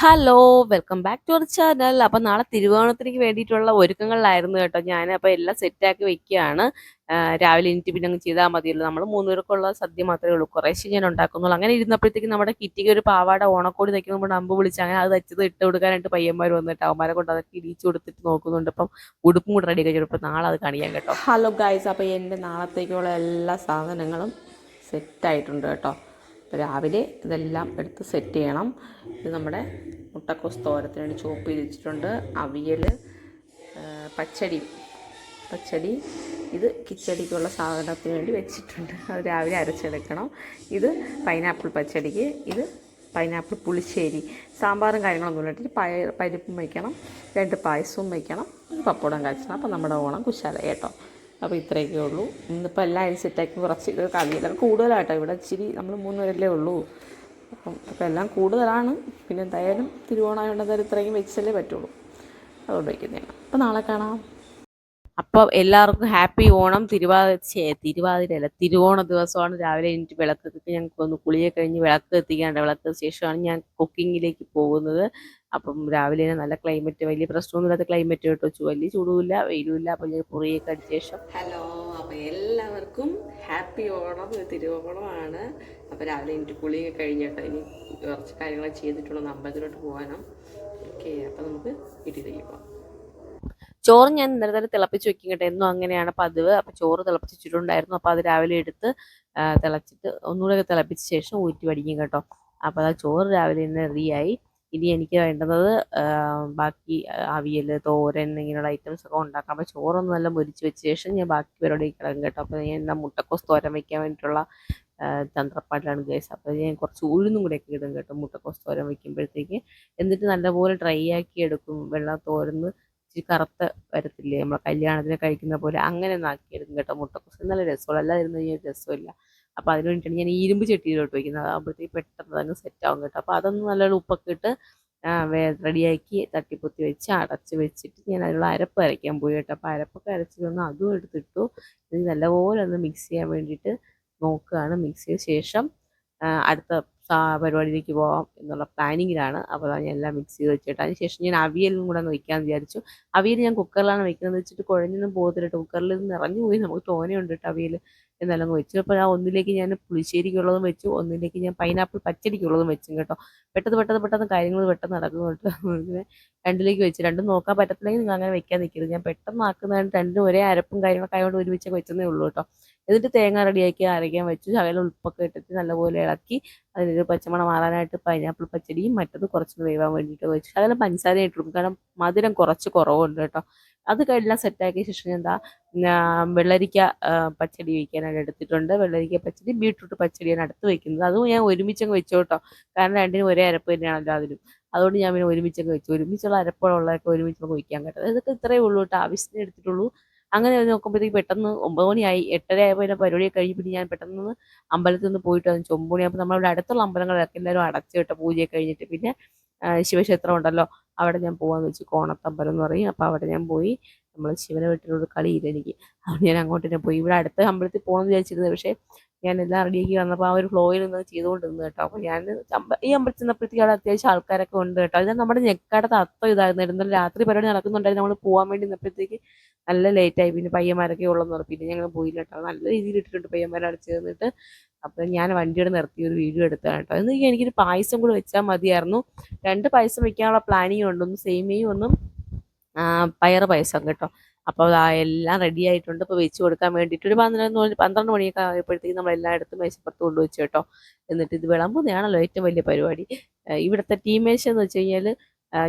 Hello welcome back to our channel അപ്പൊ നാളെ തിരുവോണത്തിലേക്ക് വേണ്ടിയിട്ടുള്ള ഒരുക്കങ്ങളിലായിരുന്നു കേട്ടോ ഞാൻ അപ്പൊ എല്ലാം സെറ്റാക്കി വെക്കുകയാണ്. രാവിലെ എനിക്ക് പിന്നെ അങ്ങ് ചെയ്താൽ മതിയല്ലോ. നമ്മൾ മൂന്നുപേർക്കുള്ള സദ്യ മാത്രമേ ഉള്ളൂ. കുറേശ്ശെ ഞാൻ ഉണ്ടാക്കുന്നുള്ളൂ. അങ്ങനെ ഇരുന്നപ്പോഴത്തേക്ക് നമ്മുടെ കിറ്റിക്ക് ഒരു പാവാട ഓണക്കോടി തയ്ക്കുമ്പോൾ അമ്പ് വിളിച്ച് അങ്ങനെ അത് തച്ചത് ഇട്ട് കൊടുക്കാനായിട്ട് പയ്യന്മാർ വന്നിട്ട് അവന്മാരെ കൊണ്ട് അതൊക്കെ ഇടിച്ചു കൊടുത്തിട്ട് നോക്കുന്നുണ്ട്. അപ്പം ഉടുപ്പും കൂടെ റെഡി കഴിഞ്ഞപ്പോൾ നാളെ അത് കാണിക്കാൻ കേട്ടോ. ഹലോ ഗൈസ് അപ്പോൾ എന്റെ നാളത്തേക്കുള്ള എല്ലാ സാധനങ്ങളും സെറ്റായിട്ടുണ്ട് കേട്ടോ. അപ്പോൾ രാവിലെ ഇതെല്ലാം എടുത്ത് സെറ്റ് ചെയ്യണം. ഇത് നമ്മുടെ മുട്ടക്കോസ് തോരത്തിന് വേണ്ടി ചോപ്പ് ചെയ്ത് വെച്ചിട്ടുണ്ട്. അവിയൽ പച്ചടി. പച്ചടി. ഇത് കിച്ചടിക്കുള്ള സാധനത്തിന് വേണ്ടി വെച്ചിട്ടുണ്ട്. അത് രാവിലെ അരച്ചെടുക്കണം. ഇത് പൈനാപ്പിൾ പച്ചടിക്ക്. ഇത് പൈനാപ്പിൾ പുളിശ്ശേരി. സാമ്പാറും കാര്യങ്ങളൊന്നും ഇട്ടിട്ട് പയ പരിപ്പും വയ്ക്കണം രണ്ട് പായസവും വയ്ക്കണം പപ്പടം കാച്ചണം അപ്പോൾ നമ്മുടെ ഓണം കുശാല കേട്ടോ. അപ്പോൾ ഇത്രയൊക്കെ ഉള്ളൂ. ഇന്നിപ്പോൾ എല്ലാ സെറ്റാക്കി കുറച്ച് കവിയല്ല കൂടുതലായിട്ടോ ഇവിടെ ഇച്ചിരി നമ്മൾ മൂന്ന് പേരല്ലേ ഉള്ളൂ. അപ്പം അപ്പോൾ എല്ലാം കൂടുതലാണ്. പിന്നെ എന്തായാലും തിരുവോണമായതുകൊണ്ട് എന്തായാലും ഇത്രയും വെച്ചല്ലേ പറ്റുള്ളൂ. അതുകൊണ്ട് വയ്ക്കുന്നതാണ് അപ്പോൾ നാളെ കാണാം. അപ്പോൾ എല്ലാവർക്കും ഹാപ്പി ഓണം. തിരുവാതിര തിരുവാതിരയല്ല തിരുവോണ ദിവസമാണ്. രാവിലെ എനിക്ക് വിളക്ക് എത്തിക്കുക ഞങ്ങൾക്ക് ഒന്ന് കുളിയെ കഴിഞ്ഞ് വിളക്ക് കത്തിക്കാണ്ട് വിളക്ക് ശേഷമാണ് ഞാൻ കുക്കിങ്ങിലേക്ക് പോകുന്നത്. അപ്പം രാവിലെ നല്ല ക്ലൈമറ്റ് വലിയ പ്രശ്നമൊന്നുമില്ലാത്ത ക്ലൈമറ്റ് കേട്ടോ. വലിയ ചൂടുമില്ല വെയിലുമില്ല. അപ്പം ഞാൻ പുറിയെ അടിച്ച ശേഷം ഹലോ അപ്പം എല്ലാവർക്കും ഹാപ്പി ഓണം. തിരുവോണമാണ്. അപ്പം രാവിലെ എനിക്ക് കുളിയൊക്കെ കഴിഞ്ഞിട്ട് ഇനി കുറച്ച് കാര്യങ്ങളൊക്കെ ചെയ്തിട്ടുള്ള. അമ്പലത്തിലോട്ട് പോകാനും ഓക്കെ അപ്പം നമുക്ക് വീട്ടിലേക്ക് പോകാം ചോറ് ഞാൻ ഇന്നലെ തന്നെ തിളപ്പിച്ച് വെക്കും കേട്ടോ എന്നും അങ്ങനെയാണ് പതിവ്. അപ്പൊ ചോറ് തിളപ്പിച്ച് വെച്ചിട്ടുണ്ടായിരുന്നു അപ്പോൾ അത് രാവിലെ എടുത്ത് തിളച്ചിട്ട് ഒന്നുകൂടെ തിളപ്പിച്ച ശേഷം ഊറ്റി വടിക്കും കേട്ടോ. അപ്പോൾ ആ ചോറ് രാവിലെ തന്നെ റെഡിയായി ഇനി എനിക്ക് വേണ്ടുന്നത് ബാക്കി അവിയൽ തോരൻ ഇങ്ങനെയുള്ള ഐറ്റംസ് ഒക്കെ ഉണ്ടാക്കാം. അപ്പോൾ ചോറൊന്നും നല്ല മുരിച്ച് വെച്ച ശേഷം ഞാൻ ബാക്കി പേരോട് കിടക്കും കേട്ടോ. അപ്പോൾ ഞാൻ എന്താ മുട്ടക്കോസ് തോരൻ വെക്കാൻ വേണ്ടിയിട്ടുള്ള തന്ത്രപ്പാടിലാണ് അപ്പൊ അപ്പോൾ ഞാൻ കുറച്ച് ഉഴുന്നും കൂടെ ഒക്കെ ഇടും കേട്ടോ. മുട്ടക്കോസ് തോരൻ വെക്കുമ്പോഴത്തേക്ക്. എന്നിട്ട് നല്ലപോലെ ഡ്രൈ ആക്കി എടുക്കും. വെള്ളം തോരന്ന് ഇച്ചിരി കറുത്ത വരത്തില്ലേ? നമ്മൾ കല്യാണത്തിന് കഴിക്കുന്ന പോലെ അങ്ങനെ ഒന്ന് ആക്കിയെടുക്കും കേട്ടോ. മുട്ടക്കുസ് നല്ല രസമുള്ള അല്ലാതെ ഇരുന്ന് കഴിഞ്ഞാൽ രസമില്ല. അപ്പോൾ അതിന് വേണ്ടിയിട്ടാണ് ഞാൻ ഇരുമ്പ് ചെട്ടിയിലോട്ട് വയ്ക്കുന്നത് അതാകുമ്പോഴത്തേക്ക് പെട്ടെന്ന് അങ്ങ് സെറ്റ് ആവും കേട്ടോ. അപ്പോൾ അതൊന്ന് നല്ലോണം ഉപ്പൊക്കെ ഇട്ട് റെഡിയാക്കി തട്ടിപ്പൊത്തി വെച്ച് അടച്ച് വെച്ചിട്ട് ഞാൻ അതിനുള്ള അരപ്പ് അരയ്ക്കാൻ പോയി കേട്ടോ. അപ്പോൾ അരപ്പൊക്കെ അരച്ച് അതും എടുത്തിട്ടു. ഇത് നല്ലപോലെ ഒന്ന് മിക്സ് ചെയ്യാൻ വേണ്ടിയിട്ട് നോക്കുകയാണ്. മിക്സ് ചെയ്ത ശേഷം അടുത്ത പരിപാടിയിലേക്ക് പോകാം എന്നുള്ള പ്ലാനിങ്ങിലാണ്. അപ്പോൾ ഞാൻ എല്ലാം മിക്സ് ചെയ്ത് വെച്ചിട്ട് അതിന് ശേഷം ഞാൻ അവിയലും കൂടെ ഒന്ന് വയ്ക്കാമെന്ന് വിചാരിച്ചു. അവിയൽ ഞാൻ കുക്കറിലാണ് വെക്കുന്നത്. വെച്ചിട്ട് കുഴഞ്ഞൊന്നും പോകത്തില്ല കുക്കറിൽ നിറഞ്ഞു പോയി നമുക്ക് തോനെയുണ്ട് കേട്ടോ അവിയൽ. എന്നാലും അങ്ങ് വെച്ചു. അപ്പോൾ ആ ഒന്നിലേക്ക് ഞാൻ പുളിശ്ശേരിക്കുള്ളതും വെച്ചു. ഒന്നിലേക്ക് ഞാൻ പൈനാപ്പിൾ പച്ചടിക്കുള്ളതും വെച്ചു കേട്ടോ. പെട്ടെന്ന് പെട്ടെന്ന് പെട്ടെന്ന് കാര്യങ്ങൾ പെട്ടെന്ന് നടക്കുന്നു കേട്ടോ. ഇങ്ങനെ രണ്ടിലേക്ക് വെച്ച്. രണ്ടും നോക്കാൻ പറ്റത്തില്ലെങ്കിൽ നിങ്ങൾ അങ്ങനെ വെക്കാൻ നിൽക്കരുത്. ഞാൻ പെട്ടെന്ന് ആക്കുന്നതാണ് രണ്ടും ഒരേ അരപ്പും കാര്യങ്ങളൊക്കെ ആയതുകൊണ്ട് ഒരുമിച്ചൊക്കെ വെച്ചതേ ഉള്ളൂ കേട്ടോ. എന്നിട്ട് തേങ്ങ റെഡിയാക്കി അരയ്ക്കാൻ വെച്ച്. ചവയിൽ ഉൾപ്പൊക്കെ ഇട്ടിട്ട് നല്ലപോലെ ഇളക്കി അതിലൊരു പച്ചമണം മാറാനായിട്ട് പൈനാപ്പിൾ പച്ചടിയും മറ്റത് കുറച്ച് വേവാൻ വേണ്ടിയിട്ട് വെച്ചു. അതിൽ പഞ്ചസാര ഇട്ടിടും കാരണം മധുരം കുറച്ച് കുറവുണ്ട് കേട്ടോ. അത് കഴിഞ്ഞാൽ സെറ്റാക്കിയ ശേഷം എന്താ വെള്ളരിക്ക പച്ചടി വയ്ക്കാനായിട്ട് എടുത്തിട്ടുണ്ട്. വെള്ളരിക്ക പച്ചടി ബീട്രൂട്ട് പച്ചടിയാണ് അടുത്ത് വെക്കുന്നത്. അതും ഞാൻ ഒരുമിച്ചങ്ങ് വെച്ചു കേട്ടോ. കാരണം രണ്ടിനും ഒരേ അരപ്പ് തന്നെയാണല്ലോ അതിലും. അതുകൊണ്ട് ഞാൻ പിന്നെ ഒരുമിച്ചങ്ങ് വെച്ചു. ഒരുമിച്ചുള്ള അരപ്പുള്ളതൊക്കെ ഒരുമിച്ച് വയ്ക്കാൻ കേട്ടോ ഇതൊക്കെ ഇത്രയേ ഉള്ളൂ കേട്ടോ. ആവശ്യത്തിന് എടുത്തിട്ടുള്ളൂ. അങ്ങനെ നോക്കുമ്പോഴത്തേക്ക് പെട്ടെന്ന് ഒമ്പത് മണിയായി. എട്ടര ആയപ്പോൾ എന്റെ പരിപാടിയൊക്കെ കഴിഞ്ഞിട്ട് ഞാൻ പെട്ടെന്ന് അമ്പലത്തിൽ നിന്ന് പോയിട്ട് വന്നു. ചൊമ്പുണി അപ്പോൾ നമ്മളിവിടെ അടുത്തുള്ള അമ്പലങ്ങളൊക്കെ എല്ലാവരും അടച്ചു വിട്ട പൂജയൊക്കെ കഴിഞ്ഞിട്ട് പിന്നെ ശിവക്ഷേത്രം ഉണ്ടല്ലോ. അവിടെ ഞാൻ പോകാമെന്ന് വെച്ച്. കോണത്തമ്പലം എന്ന് പറയും. അപ്പോൾ അവിടെ ഞാൻ പോയി. നമ്മൾ ശിവനെ വീട്ടിലൊരു കളിയില്ല എനിക്ക്. അതുകൊണ്ട് ഞാൻ അങ്ങോട്ട് തന്നെ പോയി. ഇവിടെ അടുത്ത അമ്പലത്തിൽ പോകണമെന്ന് വിചാരിച്ചിരുന്നത് പക്ഷേ ഞാൻ എല്ലാം റെഡിയാക്കി വന്നപ്പോൾ ആ ഒരു ഫ്ലോയിൽ നിന്ന് ചെയ്തുകൊണ്ടിരുന്നു കേട്ടോ. അപ്പോൾ ഞാൻ ഈ അമ്പലത്തിൽ നിന്നപ്പോഴത്തേക്ക് അവിടെ അത്യാവശ്യം ആൾക്കാരൊക്കെ ഉണ്ട് കേട്ടോ. ഇത് നമ്മുടെ ഞെക്കാടത്ത് തത്വം ഇതായിരുന്നു. ഇന്നലെ രാത്രി പരിപാടി നടക്കുന്നുണ്ടായിരുന്നു. നമ്മൾ പോകാൻ വേണ്ടി നിന്നപ്പോഴത്തേക്ക് നല്ല ലേറ്റായി പിന്നെ പയ്യന്മാരൊക്കെ ഉള്ളെന്ന് പറഞ്ഞു. പിന്നെ ഞങ്ങൾ പോയില്ല കേട്ടോ. നല്ല രീതിയിൽ ഇട്ടിട്ടുണ്ട് പയ്യന്മാരെ അടച്ച് തന്നിട്ട് അപ്പം ഞാൻ വണ്ടിയുടെ നിർത്തി ഒരു വീഡിയോ എടുത്താണ് കേട്ടോ. എന്ന് എനിക്കൊരു പായസം കൂടെ വെച്ചാൽ മതിയായിരുന്നു. രണ്ട് പായസം വെക്കാനുള്ള പ്ലാനിങ് ഉണ്ട്. ഒന്ന് സേമിയും ഒന്നും ആ, പയറ് പായസം കേട്ടോ. അപ്പോൾ എല്ലാം റെഡി ആയിട്ടുണ്ട്. ഇപ്പോൾ വെച്ച് കൊടുക്കാൻ വേണ്ടിയിട്ട് ഒരു പന്ത്രണ്ട് മണി പന്ത്രണ്ട് മണിയൊക്കെ ആയപ്പോഴത്തേക്കും നമ്മൾ എല്ലായിടത്തും മേശപ്പുറത്ത് കൊണ്ടുവച്ച് കേട്ടോ. എന്നിട്ട് ഇത് വിളമ്പുന്നതാണല്ലോ ഏറ്റവും വലിയ പരിപാടി. ഇവിടുത്തെ ടീം മേശ എന്ന് വെച്ച് കഴിഞ്ഞാൽ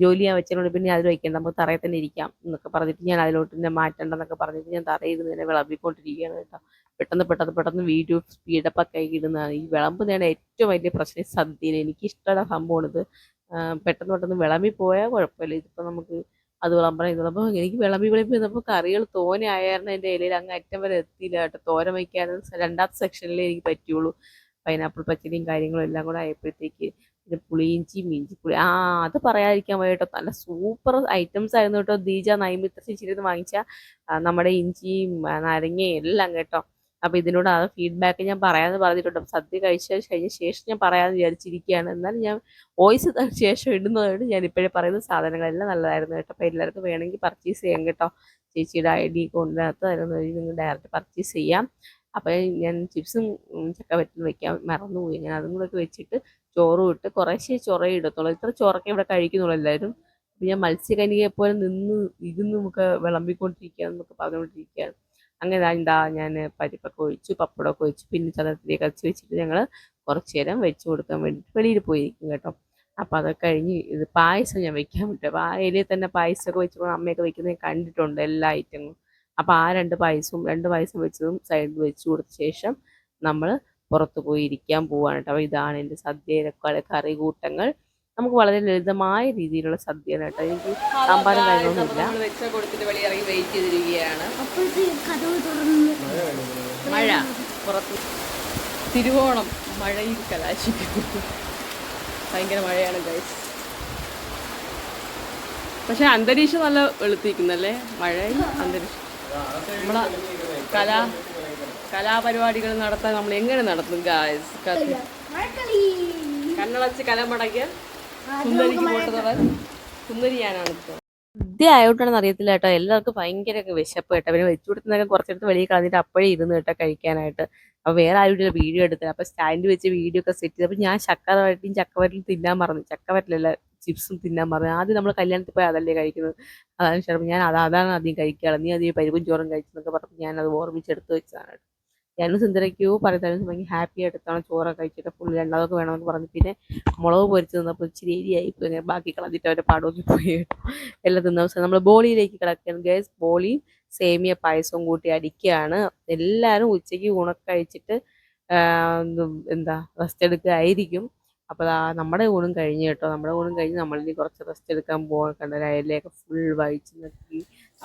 ജോലി ഞാൻ വെച്ചതുകൊണ്ട് പിന്നെ അതിൽ വയ്ക്കേണ്ട നമുക്ക് തറയിൽ തന്നെ ഇരിക്കാം എന്നൊക്കെ പറഞ്ഞിട്ട് ഞാൻ അതിലോട്ട് തന്നെ മാറ്റണ്ടെന്നൊക്കെ പറഞ്ഞിട്ട് ഞാൻ തറയിൽ നിന്ന് തന്നെ വിളമ്പിക്കൊണ്ടിരിക്കുകയാണ് കേട്ടോ. പെട്ടെന്ന് പെട്ടെന്ന് പെട്ടെന്ന് വീഡിയോ സ്പീഡപ്പ് ഒക്കെ ഇടുന്നതാണ് ഈ വിളമ്പുന്നതാണ് ഏറ്റവും വലിയ പ്രശ്നം. സദ്യയിൽ എനിക്ക് ഇഷ്ടമുള്ള സംഭവമാണ് ഇത്. പെട്ടെന്ന് പെട്ടെന്ന് വിളമ്പി പോയാൽ കുഴപ്പമില്ല. ഇതിപ്പോൾ നമുക്ക് അത് വിളമ്പണം ഇത് വിളമ്പണം എനിക്ക് വിളമ്പി വിളമ്പി വന്നപ്പോൾ കറികൾ തോനെ ആയായിരുന്നു എന്റെ ഇലയിൽ അങ്ങ് അറ്റം വരെ എത്തിയില്ല കേട്ടോ. തോര വയ്ക്കാനും രണ്ടാമത്തെ സെക്ഷനിലേ എനിക്ക് പറ്റുള്ളൂ. പൈനാപ്പിൾ പച്ചടിയും കാര്യങ്ങളും എല്ലാം കൂടെ ആയപ്പോഴത്തേക്ക് പിന്നെ പുളിയിഞ്ചിയും ഇഞ്ചിപ്പുളി ആ അത് പറയാതിരിക്കാൻ വയ്യ നല്ല സൂപ്പർ ഐറ്റംസ് ആയിരുന്നു കേട്ടോ. ദീജ നൈമിത്ര ചേച്ചിയിൽ നിന്ന് വാങ്ങിച്ച നമ്മുടെ ഇഞ്ചിയും നാരങ്ങയും എല്ലാം കേട്ടോ. അപ്പോൾ ഇതിനോട് ആ ഫീഡ്ബാക്ക് ഞാൻ പറയാമെന്ന് പറഞ്ഞിട്ടുണ്ട്. സദ്യ കഴിച്ച കഴിഞ്ഞ ശേഷം ഞാൻ പറയാമെന്ന് വിചാരിച്ചിരിക്കുകയാണ്. എന്നാലും ഞാൻ വോയിസ് ശേഷം ഇടുന്നതുകൊണ്ട് ഞാൻ ഇപ്പോഴേ പറയുന്ന സാധനങ്ങളെല്ലാം നല്ലതായിരുന്നു കേട്ടോ. അപ്പോൾ എല്ലാവർക്കും വേണമെങ്കിൽ പർച്ചേസ് ചെയ്യാം കേട്ടോ. ചേച്ചിയുടെ ഐ ഡി കൊണ്ടിനകത്ത് നിങ്ങൾ ഡയറക്റ്റ് പർച്ചേസ് ചെയ്യാം. അപ്പോൾ ഞാൻ ചിപ്സും ചക്ക വറ്റും വെക്കാൻ മറന്നുപോയി ഞാൻ അതും കൂടെ വെച്ചിട്ട് ചോറും ഇട്ട് കുറേശ്ശേ ചൊറേ ഇടത്തുള്ളൂ. ഇത്ര ചൊറക്കെ ഇവിടെ കഴിക്കുന്നുള്ളൂ എല്ലാവരും. ഞാൻ മത്സ്യകനികയെ പോലെ നിന്ന് ഇരുന്ന് നമുക്ക് വിളമ്പിക്കൊണ്ടിരിക്കുക എന്നൊക്കെ പറഞ്ഞുകൊണ്ടിരിക്കുകയാണ്. അങ്ങനെ ഇതാ ഞാൻ പരിപ്പൊക്കെ ഒഴിച്ചു പപ്പടമൊക്കെ ഒഴിച്ചു പിന്നെ ചതത്തിലേക്ക് അരച്ച് വെച്ചിട്ട് ഞങ്ങൾ കുറച്ച് നേരം വെച്ച് കൊടുക്കാൻ വേണ്ടിയിട്ട് വെളിയിൽ പോയിരിക്കും കേട്ടോ. അപ്പോൾ അതൊക്കെ കഴിഞ്ഞ് ഇത് പായസം ഞാൻ വെക്കാൻ അപ്പോൾ ആ ഇലയിൽ തന്നെ പായസമൊക്കെ വെച്ച് അമ്മയൊക്കെ വെക്കുന്നത് കണ്ടിട്ടുണ്ട് എല്ലാ ഐറ്റങ്ങളും. അപ്പോൾ ആ രണ്ട് പായസവും രണ്ട് പായസം വെച്ചതും സൈഡിൽ വെച്ച് കൊടുത്ത ശേഷം നമ്മൾ പുറത്ത് പോയി ഇരിക്കാൻ പോവാണ് കേട്ടോ. അപ്പോൾ ഇതാണ് എന്റെ സദ്യയിലൊക്കെ കറി കൂട്ടങ്ങൾ. നമുക്ക് വളരെ ലളിതമായ രീതിയിലുള്ള സദ്യയാണ് കേട്ടോ. എനിക്ക് സാമ്പാറും കാര്യങ്ങളൊന്നുമില്ല. വെച്ച കൊടുത്തിട്ട് വെളി വെയിറ്റ് ചെയ്തിരിക്കുകയാണ്. മഴ പുറത്ത്. തിരുവോണം മഴയിൽ കലാശിക്കുന്നു. ഭയങ്കര മഴയാണ് ഗൈസ് പക്ഷെ അന്തരീക്ഷം നല്ല വെളുത്തിരിക്കുന്നല്ലേ? മഴയും അന്തരീക്ഷം. നമ്മളെ കലാ കലാപരിപാടികൾ നടത്താൻ നമ്മൾ എങ്ങനെ നടത്തും ഗായ്സ് കണ്ണടച്ച് കലമടക്കിയ സുന്ദരിക്ക് ആയോട്ടാണെന്ന് അറിയത്തില്ല കേട്ടോ. എല്ലാവർക്കും ഭയങ്കര വിശപ്പ് കേട്ടോ പിന്നെ വെച്ചു കൊടുക്കുന്നതൊക്കെ കുറച്ചെടുത്ത് വെളിയിൽ കളഞ്ഞിട്ട് അപ്പോഴേ ഇരുന്ന് കേട്ടോ കഴിക്കാനായിട്ട്. അപ്പോൾ വേറെ ആരുടെ വീഡിയോ എടുത്തത് അപ്പോൾ സ്റ്റാൻഡ് വെച്ച് വീഡിയോ ഒക്കെ സെറ്റ് ചെയ്ത്. അപ്പോൾ ഞാൻ ചക്കവരട്ടിയും ചക്കവരട്ടിയും തിന്നാൻ പറഞ്ഞു ചക്കവരട്ടിലല്ല ചിപ്സും തിന്നാൻ പറഞ്ഞു ആദ്യം നമ്മൾ കല്യാണത്തിൽ പോയി അതല്ലേ കഴിക്കുന്നത്? അതാണ് ചിലപ്പോൾ ഞാൻ അത് അതാണ് ആദ്യം കഴിക്കാറ്. നീ അധികം പരിപ്പും ചോറും കഴിച്ചെന്നൊക്കെ പറഞ്ഞു ഞാൻ അത് ഓർമ്മിച്ചെടുത്ത് വെച്ചതാണ് കേട്ടോ. ഞാനും സുന്ദരയ്ക്കോ പറയുന്നത് ഭയങ്കര ഹാപ്പി ആയിട്ടാണ് ചോറൊക്കെ കഴിച്ചിട്ട് ഫുൾ രണ്ടാമതൊക്കെ വേണമെന്ന് പറഞ്ഞു പിന്നെ മുളക് പൊരിച്ച് നിന്നപ്പോൾ ഇച്ചിരി ഏരിയായി പോയി. ബാക്കി കളഞ്ഞിട്ട് അവരെ പാടോക്കി പോയി. എല്ലാ തിന്ന ദിവസം നമ്മൾ ബോളിയിലേക്ക് കിടക്കുകയാണ്. ഗേസ് ബോളിയും സേമിയ പായസവും കൂട്ടി അടിക്കുകയാണ്. എല്ലാവരും ഉച്ചയ്ക്ക് ഉണക്ക കഴിച്ചിട്ട് എന്താ റെസ്റ്റ് എടുക്കുകയായിരിക്കും. അപ്പോൾ ആ നമ്മുടെ ഊണും കഴിഞ്ഞ് കേട്ടോ. നമ്മുടെ ഊണും കഴിഞ്ഞ് നമ്മളിനി കുറച്ച് റെസ്റ്റ് എടുക്കാൻ പോകാൻ കണ്ട? അയലയൊക്കെ ഫുൾ വഴിച്ച് നിർത്തി.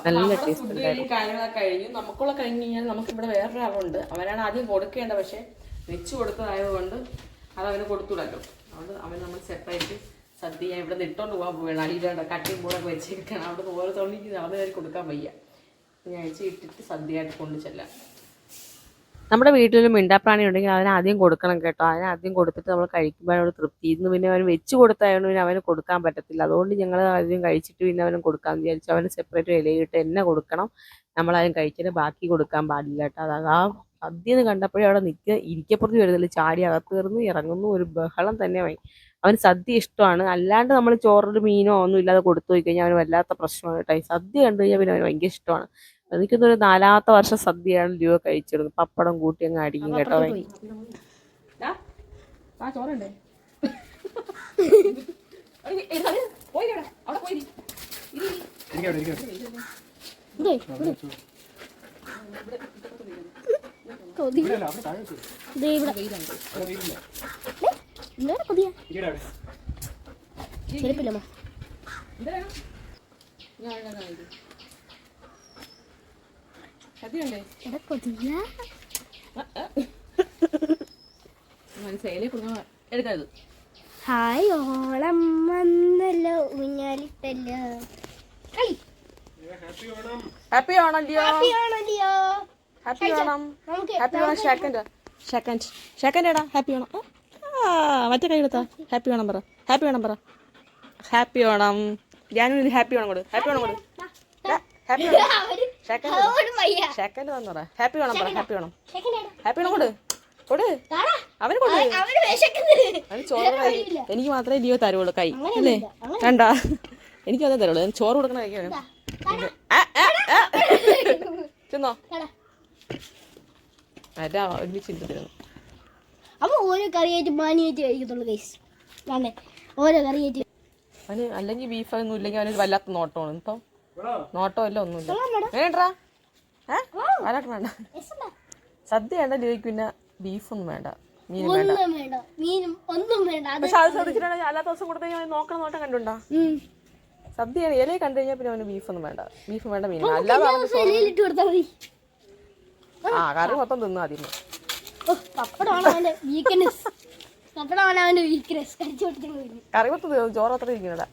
നല്ല ടേസ്റ്റ് ഉണ്ടായിരുന്നു. കാര്യങ്ങളൊക്കെ കഴിഞ്ഞു. നമുക്കുള്ള കഴിഞ്ഞ് കഴിഞ്ഞാൽ നമുക്ക് ഇവിടെ വേറൊരാളുണ്ട്. അവനാണ് ആദ്യം കൊടുക്കേണ്ടത്. പക്ഷേ വെച്ച് കൊടുത്തതായതുകൊണ്ട് അത് അവന് കൊടുത്തുവിടല്ലോ. അതുകൊണ്ട് അവൻ നമ്മൾ സെപ്പറേറ്റ് സദ്യ ഞാൻ ഇവിടെ നിന്ന് ഇട്ടോണ്ട് പോകാൻ പോവുകയാണ്. അടിയിലാണ്ട് കട്ടിയും പോലെ വെച്ചിരിക്കണം അവിടെ ഓരോ തൊള്ളിക്ക് നടന്നു കയറി കൊടുക്കാൻ വയ്യ. ഞാൻ ഇട്ടിട്ട് സദ്യയായിട്ട് കൊണ്ടു ചെല്ലാം. നമ്മുടെ വീട്ടിലൊരു മിണ്ടാപ്രാണി ഉണ്ടെങ്കിൽ അവന് ആദ്യം കൊടുക്കണം കേട്ടോ. അവന് ആദ്യം കൊടുത്തിട്ട് നമ്മൾ കഴിക്കുമ്പോഴാണ് തൃപ്തി. ഇന്ന് പിന്നെ അവൻ വെച്ച് കൊടുത്തായതുകൊണ്ട് പിന്നെ അവന് കൊടുക്കാൻ പറ്റത്തില്ല. അതുകൊണ്ട് ഞങ്ങൾ ആദ്യം കഴിച്ചിട്ട് പിന്നെ അവന് കൊടുക്കാമെന്ന് വിചാരിച്ചു. അവന് സെപ്പറേറ്റ് ഇലയിട്ട് എന്നെ കൊടുക്കണം. നമ്മളാദ്യം കഴിച്ചിട്ട് ബാക്കി കൊടുക്കാൻ പാടില്ല കേട്ടോ. അത് ആ സദ്യ എന്ന് കണ്ടപ്പോഴേ അവിടെ നിൽക്കുക ഇരിക്കപ്പുറത്ത് വരുന്നില്ല. ചാടി അകത്ത് കയറുന്നു ഇറങ്ങുന്നു. ഒരു ബഹളം തന്നെ വൈ അവന് സദ്യ ഇഷ്ടമാണ്. അല്ലാണ്ട് നമ്മൾ ചോറിൽ മീനോ ഒന്നും ഇല്ലാതെ കൊടുത്തു പോയി കഴിഞ്ഞാൽ അവന് വല്ലാത്ത പ്രശ്നമാണ് കേട്ടോ. സദ്യ കണ്ടു കഴിഞ്ഞാൽ പിന്നെ അവന് ഭയങ്കര ഇഷ്ടമാണ്. എനിക്കൊന്നൊരു നാലാമത്തെ വർഷം സദ്യയാണ് ലിയോ കഴിച്ചിരുന്നത് പപ്പടം കൂട്ടി അങ്ങ് അടിക്കും കേട്ടോ ചെരുപ്പില്ലമ്മ സദ്യയുണ്ടേ എടുക്കരുത്. ഹായ് ഓളം വന്നല്ലോ ഊഞ്ഞാലിട്ടല്ലോ. കളി ഹാപ്പി ആണല്ലോ happy Onam. Happy Onam second second second എടാ ഹാപ്പി ഓണം. ആ മറ്റേ കൈ എടുത്താ. ഹാപ്പി ഓണം പറ. ഹാപ്പി ഓണം പറ. ഹാപ്പി ഓണം. ഞാനും ഹാപ്പി ഓണം കൊടു. ഹാപ്പി ഓണം കൊടു. ഹാപ്പി സെക്കൻഡ് തന്നെ ഹാപ്പി വേണം പറ ഹാപ്പി വേണം. ഹാപ്പി വേണം കൊടു. അവന് കൊടു. അവന് ചോറ് എനിക്ക് മാത്രമേ ലിയോ തരുള്ളൂ കൈ. അല്ലേ? അങ്ങനെയൊന്നുമില്ല. എനിക്ക് അതേ തരുള്ളൂ ചോറ് കൊടുക്കണ കഴിക്കാണ് ചെന്നോ ഒരുമിച്ച് അപ്പൊ ഓരോ കറിയായിട്ട് മാനിയായിട്ട് കഴിക്കത്തുള്ളൂ കൈസ് ഓരോ കറിയായിട്ട് അവന് അല്ലെങ്കിൽ ബീഫ് ഒന്നും ഇല്ലെങ്കിൽ അവന് വല്ലാത്ത നോട്ടമാണ്. ഇപ്പം നോട്ടം അല്ല ഒന്നുമില്ല. വേണ്ടാ. ഏ? വരാട്ട് വേണ്ട. സദ്യ വേണ്ട ലിയോയ്ക്ക് പിന്നെ ബീഫൊന്നും വേണ്ട മീനും വേണ്ട. മീനും ഒന്നും വേണ്ട. അത് പക്ഷെ അത് ശ്രദ്ധിച്ചിട്ടുണ്ടെങ്കിൽ അല്ലാത്ത ദിവസം കൊടുത്തു നോക്കണം നോട്ടം കണ്ടുണ്ടാ കണ്ടു കഴിഞ്ഞാൽ പിന്നെ അവന് ബീഫൊന്നും വേണ്ട. ബീഫ് വേണ്ട മീൻ അല്ലാതെ മതി. ആ കറി മൊത്തം തിന്നാ കൊടുത്തു കറി മൊത്തം ചോറ് അത്ര ഇരിക്കണടാ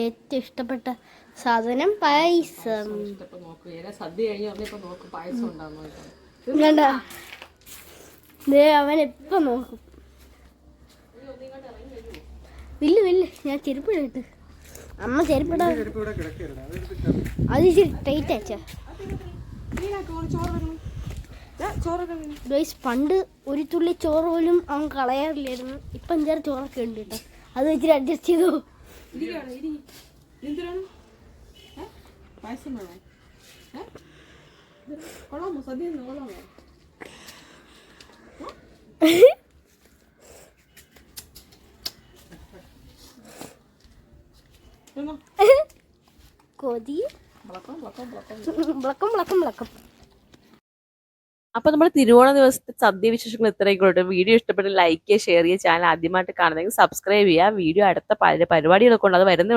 ഏറ്റവും ഇഷ്ടപ്പെട്ട സാധനം പായസം. ഇപ്പൊ നോക്ക്. ഏതാ സദ്യ കഴിഞ്ഞ് വന്നിപ്പോ നോക്ക് പായസം ഉണ്ടാകുന്നു കണ്ട ദേ അവൻ എപ്പോ നോക്കും. വില്ല് വില്ല്. ഞാൻ ചെരുപ്പിടട്ട് അമ്മ ചെരുപ്പിടാ അത് ഇച്ചിരി ടൈറ്റ് അച്ഛാ ഗൈസ് പണ്ട് ഒരു തുള്ളി ചോറ് പോലും അവൻ കളയാറില്ലായിരുന്നു. ഇപ്പൊ അഞ്ചാറ് ചോറൊക്കെ ഉണ്ട് കേട്ടോ. അത് വെച്ചിട്ട് അഡ്ജസ്റ്റ് ചെയ്തു. കൊതി? വിളക്കം. വിളക്കം വിളക്കം വിളക്കം. വിളക്കം വിളക്കം അപ്പൊ നമ്മൾ തിരുവോണ ദിവസത്തെ സദ്യ വിശേഷങ്ങൾ ഇത്രയൊക്കെ വീഡിയോ ഇഷ്ടപ്പെട്ട് ലൈക്ക് ചെയ്യുക ഷെയർ ചെയ്യുക ചാനൽ ആദ്യമായിട്ട് കാണുന്നെങ്കിൽ സബ്സ്ക്രൈബ് ചെയ്യുക. വീഡിയോ അടുത്ത പല പരിപാടികളൊക്കെ ഉണ്ട്. അത് വരുന്നുണ്ട്.